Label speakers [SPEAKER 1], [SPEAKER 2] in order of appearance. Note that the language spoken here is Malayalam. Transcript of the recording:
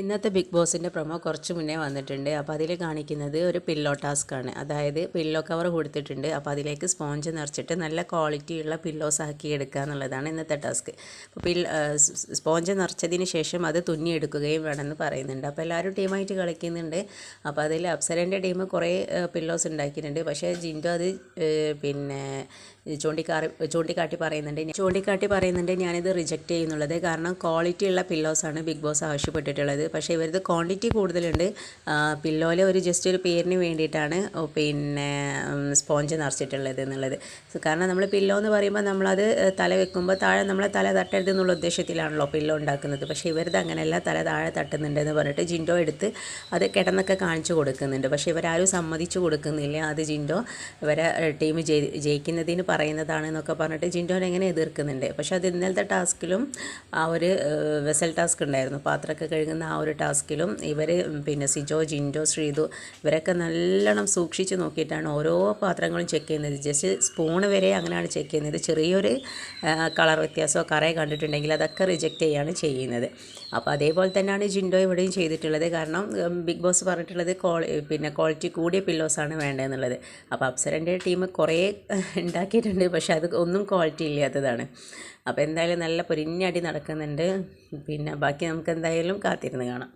[SPEAKER 1] ഇന്നത്തെ ബിഗ് ബോസിന്റെ പ്രൊമോ കുറച്ച് മുന്നേ വന്നിട്ടുണ്ട്. അപ്പോൾ അതിൽ കാണിക്കുന്നത് ഒരു പില്ലോ ടാസ്ക് ആണ്. അതായത് പില്ലോ കവർ കൊടുത്തിട്ടുണ്ട്. അപ്പോൾ അതിലേക്ക് സ്പോഞ്ച് നിറച്ചിട്ട് നല്ല ക്വാളിറ്റിയുള്ള പില്ലോസ് ആക്കി എടുക്കുക എന്നുള്ളതാണ് ഇന്നത്തെ ടാസ്ക്. അപ്പോൾ പിൽ സ്പോഞ്ച് നിറച്ചതിന് ശേഷം അത് തുന്നിയെടുക്കുകയും വേണമെന്ന് പറയുന്നുണ്ട്. അപ്പോൾ എല്ലാവരും ടീമായിട്ട് കളിക്കുന്നുണ്ട്. അപ്പോൾ അതിൽ അപ്സരന്റെ ടീം കുറേ പില്ലോസ് ഉണ്ടാക്കിയിട്ടുണ്ട്. പക്ഷേ ജിൻഡോ അത് പിന്നെ ചൂണ്ടിക്കാറി ചൂണ്ടിക്കാട്ടി പറയുന്നുണ്ട്. ചൂണ്ടിക്കാട്ടി പറയുന്നുണ്ട് ഞാനിത് റിജക്റ്റ് ചെയ്യുന്നുള്ളത്. കാരണം ക്വാളിറ്റി ഉള്ള പില്ലോസാണ് ബിഗ് ബോസ് ആവശ്യപ്പെട്ടിട്ടുള്ളത്. പക്ഷേ ഇവരത് ക്വാണ്ടിറ്റി കൂടുതലുണ്ട്. പില്ലോലെ ഒരു ജസ്റ്റ് ഒരു പേരിന് വേണ്ടിയിട്ടാണ് പിന്നെ സ്പോഞ്ച് നിറച്ചിട്ടുള്ളത് എന്നുള്ളത്. കാരണം നമ്മൾ പില്ലോ എന്ന് പറയുമ്പോൾ നമ്മളത് തല വെക്കുമ്പോൾ താഴെ നമ്മളെ തല തട്ടരുത് എന്നുള്ള ഉദ്ദേശത്തിലാണല്ലോ പില്ലോ ഉണ്ടാക്കുന്നത്. പക്ഷേ ഇവരത് അങ്ങനെയല്ല തല താഴെ തട്ടുന്നുണ്ടെന്ന് പറഞ്ഞിട്ട് ജിൻഡോ എടുത്ത് അത് കിടന്നൊക്കെ കാണിച്ചു കൊടുക്കുന്നുണ്ട്. പക്ഷേ ഇവരാരും സമ്മതിച്ചു കൊടുക്കുന്നില്ല. അത് ജിൻഡോ ഇവരെ ടീം ജയിക്കുന്നതിന് പറയുന്നതാണ് എന്നൊക്കെ പറഞ്ഞിട്ട് ജിൻഡോനെ എങ്ങനെ എതിർക്കുന്നുണ്ട്. പക്ഷേ അത് ഇന്നലത്തെ ടാസ്കിലും ആ ഒരു വെസൽ ടാസ്ക് ഉണ്ടായിരുന്നു. പാത്രമൊക്കെ കഴുകുന്ന ആ ഒരു ടാസ്കിലും ഇവർ പിന്നെ സിജോ ജിൻഡോ ശ്രീതു ഇവരൊക്കെ നല്ലോണം സൂക്ഷിച്ച് നോക്കിയിട്ടാണ് ഓരോ പാത്രങ്ങളും ചെക്ക് ചെയ്യുന്നത്. ജസ്റ്റ് സ്പൂൺ വരെ അങ്ങനെയാണ് ചെക്ക് ചെയ്യുന്നത്. ചെറിയൊരു കളർ വ്യത്യാസമോ കറയോ കണ്ടിട്ടുണ്ടെങ്കിൽ അതൊക്കെ റിജക്റ്റ് ചെയ്യുകയാണ് ചെയ്യുന്നത്. അപ്പോൾ അതേപോലെ തന്നെയാണ് ജിൻഡോ ഇവിടെയും ചെയ്തിട്ടുള്ളത്. കാരണം ബിഗ് ബോസ് പറഞ്ഞിട്ടുള്ളത് ക്വാളി പിന്നെ ക്വാളിറ്റി കൂടിയ പില്ലോസാണ് വേണ്ടതെന്നുള്ളത്. അപ്പോൾ അപ്സരന്റെ ടീം കുറേ ഉണ്ടാക്കിയിട്ടുണ്ട്. പക്ഷേ അത് ഒന്നും ക്വാളിറ്റി ഇല്ലാത്തതാണ്. അപ്പോൾ എന്തായാലും നല്ല പൊരിഞ്ഞടി നടക്കുന്നുണ്ട്. പിന്നെ ബാക്കി നമുക്ക് എന്തായാലും കാത്തിരുന്ന് കാണാം.